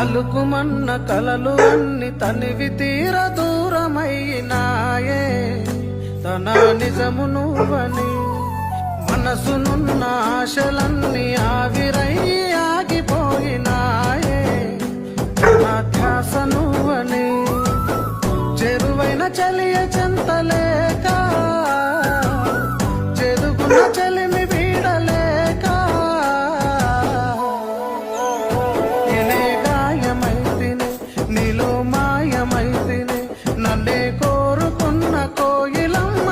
పలుకుమన్న కలలు అన్ని తనివి తీర దూరమైనాయే. తన నిజము నువ్వని మనసునున్న ఆశలన్నీ ఆవిరై ఆగిపోయినాయే. తన ధ్యాస నువ్వని చెరువైన చలియ చెంతలేక చ కోరుకున్న కోయిలమ్మ